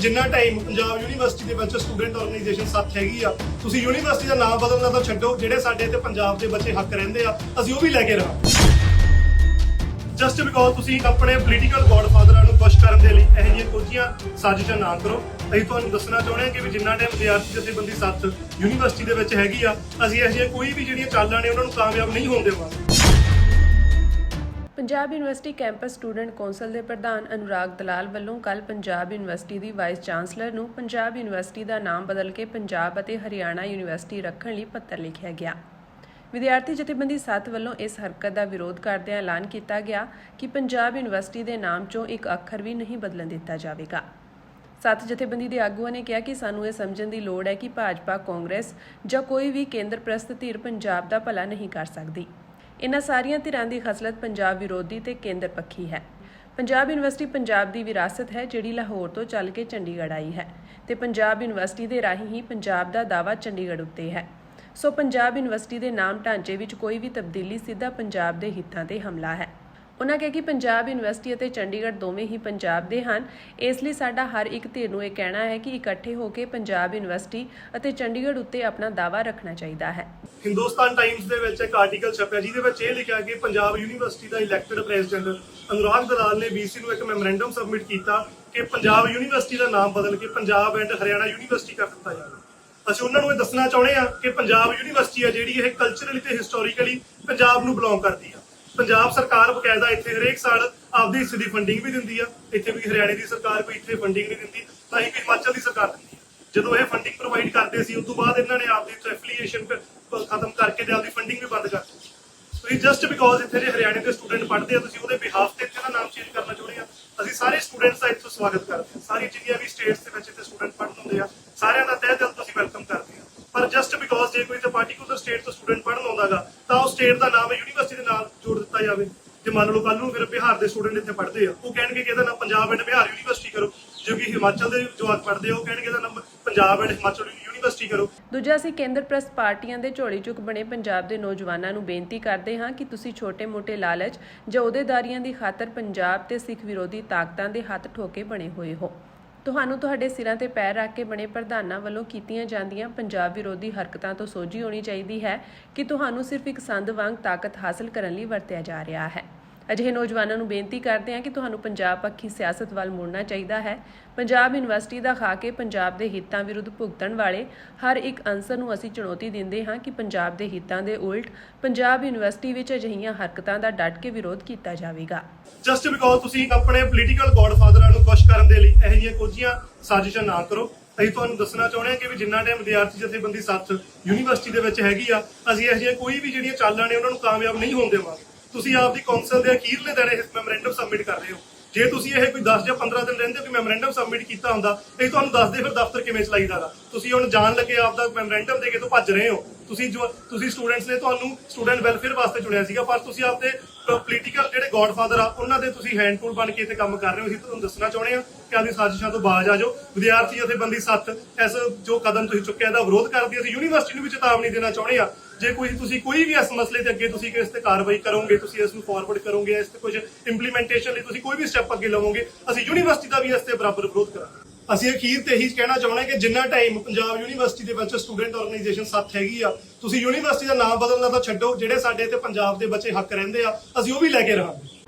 ਜਿੰਨਾ time Punjab university ਦੇ ਵਿੱਚ ਸਟੂਡੈਂਟ ਆਰਗੇਨਾਈਜੇਸ਼ਨ ਸੱਤ ਹੈਗੀ ਆ, ਤੁਸੀਂ ਯੂਨੀਵਰਸਿਟੀ ਦਾ ਨਾਮ ਬਦਲਣਾ ਤਾਂ ਛੱਡੋ, ਜਿਹੜੇ ਸਾਡੇ ਤੇ ਪੰਜਾਬ ਦੇ ਬੱਚੇ ਹੱਕ ਰਹਿੰਦੇ ਆ, ਅਸੀਂ ਉਹ ਵੀ ਲੈ ਕੇ ਰਹਾਂ ਜਸਟ ਬਿਕੋਜ਼ ਤੁਸੀਂ ਆਪਣੇ ਪੋਲੀਟੀਕਲ ਗੋਡਫਾਦਰਾਂ ਨੂੰ ਖੁਸ਼ ਕਰਨ ਦੇ ਲਈ ਇਹੋ ਜਿਹੀਆਂ ਕੋਝੀਆਂ ਸਾਜ਼ਿਸ਼ਾਂ ਨਾ ਕਰੋ। ਅਸੀਂ ਤੁਹਾਨੂੰ ਦੱਸਣਾ ਚਾਹੁੰਦੇ ਹਾਂ ਕਿ ਵੀ ਜਿੰਨਾ ਟਾਈਮ ਵਿਦਿਆਰਥੀ ਜਥੇਬੰਦੀ ਸੱਤ ਯੂਨੀਵਰਸਿਟੀ ਦੇ ਵਿੱਚ ਹੈਗੀ ਆ, ਅਸੀਂ ਇਹੋ ਜਿਹੀਆਂ ਕੋਈ ਵੀ ਜਿਹੜੀਆਂ ਚਾਲਾਂ ਨੇ ਉਹਨਾਂ ਨੂੰ ਕਾਮਯਾਬ ਨਹੀਂ ਹੋਣ ਦੇਵਾਂਗੇ। Punjab university campus student council ਦੇ ਪ੍ਰਧਾਨ ਅਨੁਰਾਗ ਦਲਾਲ ਵੱਲੋਂ ਕੱਲ ਪੰਜਾਬ ਯੂਨੀਵਰਸਿਟੀ ਦੀ ਵਾਈਸ ਚਾਂਸਲਰ ਨੂੰ ਪੰਜਾਬ ਯੂਨੀਵਰਸਿਟੀ ਦਾ ਨਾਮ ਬਦਲ ਕੇ ਪੰਜਾਬ ਅਤੇ ਹਰਿਆਣਾ ਯੂਨੀਵਰਸਿਟੀ ਰੱਖਣ ਲਈ ਪੱਤਰ ਲਿਖਿਆ ਗਿਆ। ਵਿਦਿਆਰਥੀ ਜਥੇਬੰਦੀ 7 ਵੱਲੋਂ ਇਸ ਹਰਕਤ ਦਾ ਵਿਰੋਧ ਕਰਦਿਆਂ ਐਲਾਨ ਕੀਤਾ ਗਿਆ ਕਿ ਪੰਜਾਬ ਯੂਨੀਵਰਸਿਟੀ ਦੇ ਨਾਮ 'ਚੋਂ ਇੱਕ ਅੱਖਰ ਵੀ ਨਹੀਂ ਬਦਲਣ ਦਿੱਤਾ ਜਾਵੇਗਾ। ਸੱਤ ਜਥੇਬੰਦੀ ਦੇ ਆਗੂਆਂ ਨੇ ਕਿਹਾ ਕਿ ਸਾਨੂੰ ਇਹ ਸਮਝਣ ਦੀ ਲੋੜ ਹੈ ਕਿ ਭਾਜਪਾ, ਕਾਂਗਰਸ ਜਾਂ ਕੋਈ ਵੀ ਕੇਂਦਰ ਪ੍ਰਸਤ ਧਿਰ ਪੰਜਾਬ ਦਾ ਭਲਾ ਨਹੀਂ ਕਰ ਸਕਦੀ। ਇਨ੍ਹਾਂ ਸਾਰੀਆਂ ਧਿਰਾਂ ਦੀ ਖਸਲਤ ਪੰਜਾਬ ਵਿਰੋਧੀ ਤੇ ਕੇਂਦਰ ਪੱਖੀ ਹੈ। ਪੰਜਾਬ ਯੂਨੀਵਰਸਿਟੀ ਪੰਜਾਬ ਦੀ ਵਿਰਾਸਤ ਹੈ, ਜਿਹੜੀ ਲਾਹੌਰ ਤੋਂ ਚੱਲ ਕੇ ਚੰਡੀਗੜ੍ਹ ਆਈ ਹੈ ਤੇ ਪੰਜਾਬ ਯੂਨੀਵਰਸਿਟੀ ਦੇ ਰਾਹੀਂ ਹੀ ਪੰਜਾਬ ਦਾ ਦਾਵਾ ਚੰਡੀਗੜ੍ਹ ਉੱਤੇ ਹੈ। ਸੋ ਪੰਜਾਬ ਯੂਨੀਵਰਸਿਟੀ ਦੇ ਨਾਮ ਢਾਂਚੇ ਵਿੱਚ ਕੋਈ ਵੀ ਤਬਦੀਲੀ ਸਿੱਧਾ ਪੰਜਾਬ ਦੇ ਹਿੱਤਾਂ ਤੇ ਹਮਲਾ ਹੈ। ਉਹਨਾਂ ਕਿਹਾ ਕਿ ਪੰਜਾਬ ਯੂਨੀਵਰਸਿਟੀ ਅਤੇ ਚੰਡੀਗੜ੍ਹ ਦੋਵੇਂ ਹੀ ਪੰਜਾਬ ਦੇ ਹਨ। ਇਸ ਲਈ ਸਾਡਾ ਹਰ ਇੱਕ ਧਿਰ ਨੂੰ ਇਹ ਕਹਿਣਾ ਹੈ ਕਿ ਇਕੱਠੇ ਹੋ ਕੇ ਪੰਜਾਬ ਯੂਨੀਵਰਸਿਟੀ ਅਤੇ ਚੰਡੀਗੜ੍ਹ ਉੱਤੇ ਆਪਣਾ ਦਾਅਵਾ ਰੱਖਣਾ ਚਾਹੀਦਾ ਹੈ। ਹਿੰਦੁਸਤਾਨ ਟਾਈਮਸ ਦੇ ਵਿੱਚ ਇੱਕ ਆਰਟੀਕਲ ਛਪਿਆ, ਜਿਹਦੇ ਵਿੱਚ ਇਹ ਲਿਖਿਆ ਕਿ ਪੰਜਾਬ ਯੂਨੀਵਰਸਿਟੀ ਦਾ ਇਲੈਕਟਿਡ ਪ੍ਰੈਜ਼ੀਡੈਂਟ ਅਨੁਰਾਗ ਦਲਾਲ ਨੇ ਵੀਸੀ ਨੂੰ ਇੱਕ ਮੈਮੋਰੈਂਡਮ ਸਬਮਿਟ ਕੀਤਾ ਕਿ ਪੰਜਾਬ ਯੂਨੀਵਰਸਿਟੀ ਦਾ ਨਾਮ ਬਦਲ ਕੇ ਪੰਜਾਬ ਐਂਡ ਹਰਿਆਣਾ ਯੂਨੀਵਰਸਿਟੀ ਕਰ ਦਿੱਤਾ ਜਾਵੇ। ਅਸੀਂ ਉਹਨਾਂ ਨੂੰ ਇਹ ਦੱਸਣਾ ਚਾਹੁੰਦੇ ਹਾਂ ਕਿ ਪੰਜਾਬ ਯੂਨੀਵਰਸਿਟੀ ਹੈ ਜਿਹੜੀ ਇਹ ਕਲਚਰਲੀ ਤੇ ਹਿਸਟੋਰੀਕਲੀ ਪੰਜਾਬ ਨੂੰ ਬਿਲੋਂਗ ਕਰਦੀ ਆ। ਪੰਜਾਬ ਸਰਕਾਰ ਬਕਾਇਦਾ ਇੱਥੇ ਹਰੇਕ ਸਾਲ ਆਪਦੀ ਹਿੱਸੇ ਦੀ ਫੰਡਿੰਗ ਵੀ ਦਿੰਦੀ ਆ, ਇੱਥੇ ਵੀ ਹਰਿਆਣੇ ਦੀ ਸਰਕਾਰ ਕੋਈ ਇੱਥੇ ਫੰਡਿੰਗ ਨਹੀਂ ਦਿੰਦੀ, ਤਾਂ ਹੀ ਕੋਈ ਹਿਮਾਚਲ ਦੀ ਸਰਕਾਰ ਦਿੰਦੀ ਜਦੋਂ ਇਹ ਫੰਡਿੰਗ ਪ੍ਰੋਵਾਈਡ ਕਰਦੇ ਸੀ ਉਸ ਤੋਂ ਬਾਅਦ ਇਹਨਾਂ ਨੇ ਆਪਦੀ ਐਫੀਲੀਏਸ਼ਨ ਖਤਮ ਕਰਕੇ ਤੇ ਆਪਦੀ ਫੰਡਿੰਗ ਵੀ ਬੰਦ ਕਰਤੀ ਤੁਸੀਂ ਜਸਟ ਬਿਕੋਜ਼ ਇੱਥੇ ਦੇ ਹਰਿਆਣੇ ਦੇ ਸਟੂਡੈਂਟ ਪੜ੍ਹਦੇ ਆ, ਤੁਸੀਂ ਉਹਦੇ ਬਿਹਾਫ ਤੇ ਇੱਥੇ ਦਾ ਨਾਮ ਚੇਂਜ ਕਰਨਾ ਚਾਹੁੰਦੇ ਆ। ਅਸੀਂ ਸਾਰੇ ਸਟੂਡੈਂਟਸ ਦਾ ਇੱਥੋਂ ਸਵਾਗਤ ਕਰਦੇ ਹਾਂ ਸਾਰੀ ਜਿੰਨੀਆਂ ਵੀ ਸਟੇਟਸ ਦੇ ਵਿੱਚ ਇੱਥੇ ਸਟੂਡੈਂਟ ਪੜ੍ਹਨ ਹੁੰਦੇ ਆ, ਸਾਰਿਆਂ ਦਾ ਤਹਿ ਦਿਲ ਤੁਸੀਂ ਵੈਲਕਮ ਕਰਦੇ ਹਾਂ ਪਰ ਜਸਟ ਬਿਕੋਜ਼ ਜੇ ਕੋਈ ਤੇ ਪਾਰਟਿਕੂਲਰ ਸਟੇਟ ਤੋਂ ਸਟੂਡੈਂਟ ਪੜ੍ਹਨ ਆਉਂਦਾਗਾ ਤਾਂ ਉਹ ਸਟੇਟ ਦਾ ਨਾਮ ਯੂਨੀਵਰਸਿਟੀ ਦੇ ਨਾਲ ਜੋੜ ਦਿੱਤਾ ਜਾਵੇ ਜੇ ਮੰਨ ਲਓ ਕੱਲ ਨੂੰ ਫਿਰ ਬਿਹਾਰ ਦੇ ਸਟੂਡੈਂਟ ਇੱਥੇ ਪੜ੍ਹਦੇ ਆ, ਉਹ ਕਹਿਣਗੇ ਕਿ ਇਹਦਾ ਨਾਮ ਪੰਜਾਬ ਐਂਡ ਬਿਹਾਰ ਯੂਨੀਵਰਸਿਟੀ ਕਰੋ। ਜੋ ਕਿ ਹਿਮਾਚਲ ਦੇ ਜਵਾਕ ਪੜ੍ਹਦੇ ਆ, ਉਹ ਕਹਿਣਗੇ ਇਹਦਾ ਨਾਮ ਪੰਜਾਬ ਐਂਡ ਹਿਮਾਚਲ ਯੂਨੀਵਰਸਿਟੀ ਕਰੋ। ਦੂਜਾ, ਅਸੀਂ ਕੇਂਦਰ ਪ੍ਰਸਤ ਪਾਰਟੀਆਂ ਦੇ ਝੋਲੀ ਚੁੱਕ ਬਣੇ ਪੰਜਾਬ ਦੇ ਨੌਜਵਾਨਾਂ ਨੂੰ ਬੇਨਤੀ ਕਰਦੇ ਹਾਂ ਕਿ ਤੁਸੀਂ ਛੋਟੇ-ਮੋਟੇ ਲਾਲਚ ਜਾਂ ਅਹੁਦੇਦਾਰੀਆਂ ਦੀ ਖਾਤਰ ਪੰਜਾਬ ਤੇ ਸਿੱਖ ਵਿਰੋਧੀ ਤਾਕਤਾਂ ਦੇ ਹੱਥ ਠੋਕੇ ਬਣੇ ਹੋਏ ਹੋ। ਤੁਹਾਨੂੰ ਤੁਹਾਡੇ ਸਿਰਾਂ ਤੇ ਪੈਰ ਰੱਖ ਕੇ ਬਣੇ ਪ੍ਰਧਾਨਾਂ ਵੱਲੋਂ ਕੀਤੀਆਂ ਜਾਂਦੀਆਂ ਪੰਜਾਬ ਵਿਰੋਧੀ ਹਰਕਤਾਂ ਤੋਂ ਸੋਝੀ ਹੋਣੀ ਚਾਹੀਦੀ ਹੈ ਕਿ ਤੁਹਾਨੂੰ ਸਿਰਫ ਇੱਕ ਸੰਦ ਵਾਂਗ ਤਾਕਤ ਹਾਸਲ ਕਰਨ ਲਈ ਵਰਤਿਆ ਜਾ ਰਿਹਾ ਹੈ। ਅਜਿਹੇ ਨੌਜਵਾਨਾਂ ਨੂੰ ਬੇਨਤੀ ਕਰਦੇ ਹਾਂ ਕਿ ਤੁਹਾਨੂੰ ਪੰਜਾਬ ਪੱਖੀ ਸਿਆਸਤ ਵੱਲ ਮੁੜਨਾ ਚਾਹੀਦਾ ਹੈ। ਪੰਜਾਬ ਯੂਨੀਵਰਸਿਟੀ ਦਾ ਖਾ ਕੇ ਪੰਜਾਬ ਦੇ ਹਿੱਤਾਂ ਵਿਰੁੱਧ ਭੁਗਤਣ ਵਾਲੇ ਹਰ ਇੱਕ ਅੰਸਰ ਨੂੰ ਅਸੀਂ ਚੁਣੌਤੀ ਦਿੰਦੇ ਹਾਂ ਕਿ ਪੰਜਾਬ ਦੇ ਹਿੱਤਾਂ ਦੇ ਉਲਟ ਪੰਜਾਬ ਯੂਨੀਵਰਸਿਟੀ ਵਿੱਚ ਅਜਿਹੀਆਂ ਹਰਕਤਾਂ ਦਾ ਡਟ ਕੇ ਵਿਰੋਧ ਕੀਤਾ ਜਾਵੇਗਾ। ਜਸਟ ਬਿਕੋਜ਼ ਤੁਸੀਂ ਆਪਣੇ ਪੋਲੀਟੀਕਲ ਗੋਡਫਾਦਰਾਂ ਨੂੰ ਖੁਸ਼ ਕਰਨ ਦੇ ਲਈ ਇਹੋ ਜਿਹੀਆਂ ਕੋਝੀਆਂ ਸਾਜ਼ਿਸ਼ਾਂ ਨਾ ਕਰੋ। ਅਸੀਂ ਤੁਹਾਨੂੰ ਦੱਸਣਾ ਚਾਹੁੰਦੇ ਹਾਂ ਕਿ ਵੀ ਜਿੰਨਾ ਟਾਈਮ ਵਿਦਿਆਰਥੀ ਜਥੇਬੰਦੀ ਸੱਤ ਯੂਨੀਵਰਸਿਟੀ ਦੇ ਵਿੱਚ ਹੈਗੀ ਆ, ਅਸੀਂ ਇਹੋ ਜਿਹੀਆਂ ਕੋਈ ਵੀ ਜਿਹੜੀਆਂ ਚਾਲਾਂ ਨੇ ਉਹਨਾਂ ਨੂੰ ਕਾਮਯਾਬ ਨਹੀਂ ਹੋਣ ਦੇਵਾਂਗੇ। ਤੁਸੀਂ ਆਪਦੀ ਕੌਂਸਲ ਦੇ ਅਖੀਰਲੇ ਦਿਨ ਇਹ ਮੈਮੋਰੈਂਡਮ ਸਬਮਿਟ ਕਰ ਰਹੇ ਹੋ। ਜੇ ਤੁਸੀਂ ਇਹ ਕੋਈ 10 ਜਾਂ 15 ਦਿਨ ਰਹਿੰਦੇ ਕੋਈ ਮੈਮੋਰੈਂਡਮ ਸਬਮਿਟ ਕੀਤਾ ਹੁੰਦਾ, ਇਹ ਤੁਹਾਨੂੰ ਦੱਸਦੇ ਫਿਰ ਦਫ਼ਤਰ ਕਿਵੇਂ ਚਲਾਈਦਾਗਾ। ਤੁਸੀਂ ਹੁਣ ਜਾਣ ਲੱਗੇ ਆਪਦਾ ਮੈਮੋਰੈਂਡਮ ਦੇ ਕੇ ਤੋਂ ਭੱਜ ਰਹੇ ਹੋ। ਤੁਸੀਂ ਜੋ ਤੁਸੀਂ ਸਟੂਡੈਂਟਸ ਨੇ ਤੁਹਾਨੂੰ ਸਟੂਡੈਂਟ ਵੈਲਫੇਅਰ ਵਾਸਤੇ ਚੁਣਿਆ ਸੀਗਾ, ਪਰ ਤੁਸੀਂ ਆਪਦੇ ਪੋਲੀਟੀਕਲ ਜਿਹੜੇ ਗੋਡਫਾਦਰ ਆ, ਉਹਨਾਂ ਦੇ ਤੁਸੀਂ ਹੈਂਡ ਟੂਲ ਬਣ ਕੇ ਤੇ ਕੰਮ ਕਰ ਰਹੇ ਹੋ। ਅਸੀਂ ਤੁਹਾਨੂੰ ਦੱਸਣਾ ਚਾਹੁੰਦੇ ਹਾਂ ਕਿ ਆਪਦੀ ਸਾਜ਼ਿਸ਼ਾਂ ਤੋਂ ਬਾਜ਼ ਆ ਜਾਓ। ਵਿਦਿਆਰਥੀ ਜਥੇਬੰਦੀ ਸੱਤ, ਇਸ ਜੋ ਕਦਮ ਤੁਸੀਂ ਚੁੱਕਿਆ, ਇਹਦਾ ਵਿਰੋਧ ਕਰਦੀ ਅਸੀਂ ਯੂਨੀਵਰਸਿਟੀ ਨੂੰ ਵੀ ਚੇਤਾਵਨੀ ਦੇਣਾ ਚਾਹੁੰਦੇ ਆ ਜੇ ਕੋਈ ਤੁਸੀਂ ਕੋਈ ਵੀ ਇਸ ਮਸਲੇ ਤੇ ਅੱਗੇ ਤੁਸੀਂ ਇਸ ਤੇ ਕਾਰਵਾਈ ਕਰੋਗੇ, ਤੁਸੀਂ ਇਸ ਨੂੰ ਫਾਰਵਰਡ ਕਰੋਗੇ, ਇਸ ਤੇ ਕੁਝ ਇੰਪਲੀਮੈਂਟੇਸ਼ਨ ਲਈ ਤੁਸੀਂ ਕੋਈ ਵੀ ਸਟੈਪ ਅੱਗੇ ਲਵੋਗੇ, ਅਸੀਂ ਯੂਨੀਵਰਸਿਟੀ ਦਾ ਵੀ ਇਸ ਤੇ ਬਰਾਬਰ ਵਿਰੋਧ ਕਰਾਂਗੇ। ਅਸੀਂ ਅਖੀਰ ਤੇ ਇਹੀ ਕਹਿਣਾ ਚਾਹੁੰਦੇ ਕਿ ਜਿੰਨਾ ਟਾਈਮ ਪੰਜਾਬ ਯੂਨੀਵਰਸਿਟੀ ਦੇ ਵਿੱਚ ਸਟੂਡੈਂਟ ਆਰਗੇਨਾਈਜੇਸ਼ਨ ਸੱਤ ਹੈਗੀ ਆ, ਤੁਸੀਂ ਯੂਨੀਵਰਸਿਟੀ ਦਾ ਨਾਮ ਬਦਲਣਾ ਤਾਂ ਛੱਡੋ, ਜਿਹੜੇ ਸਾਡੇ ਤੇ ਪੰਜਾਬ ਦੇ ਬੱਚੇ ਹੱਕ ਰਹਿੰਦੇ ਆ, ਅਸੀਂ ਉਹ ਵੀ ਲੈ ਕੇ ਰਹਾਂਗੇ।